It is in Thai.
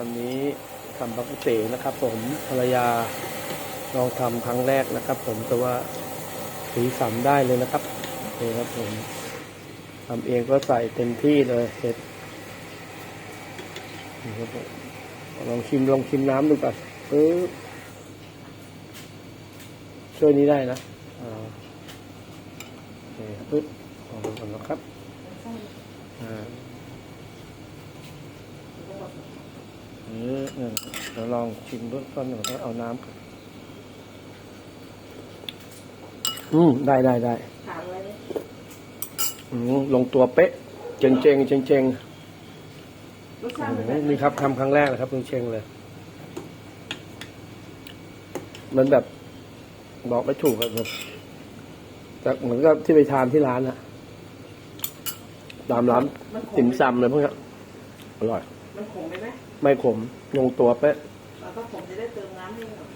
อันนี้ทำบักเตนะครับ ผมภรรยาลองทำครั้งแรกนะครับ ผมแต่ว่าสีสันได้เลยนะครับนี่ครับผมทำเองก็ใส่เต็มที่เลยเห็ดนี่ครับผมลองชิมลองชิมน้ำดูก่อนปึ๊บช่วยนี้ได้นะอ่านี่ปึ๊บลองดูก่อนนะครับอ่า เออเออเดี๋ยวลองชิมเบื้องต้นหน่อยแล้วเอาน้ำก่อนอืมได้ได้ได้ถามเลยอืมลงตัวเป๊ะ เจงเจงเจงเจงรสโอ้ชาติโหเป็นแบบไหนี่ครับทำครั้งแรกนะครับเพิ่งเชงเลย มันแบบบอกไม่ถูกอะแบบแต่เหมือนกับที่ไปทานที่ร้านอะตามร้านมันขมติ่มซำเลยพวกนี้อร่อย มันขมไหม ไม่ขมลงตัวเป๊ะ แล้วก็ผมจะได้เติมน้ำให้หน่อย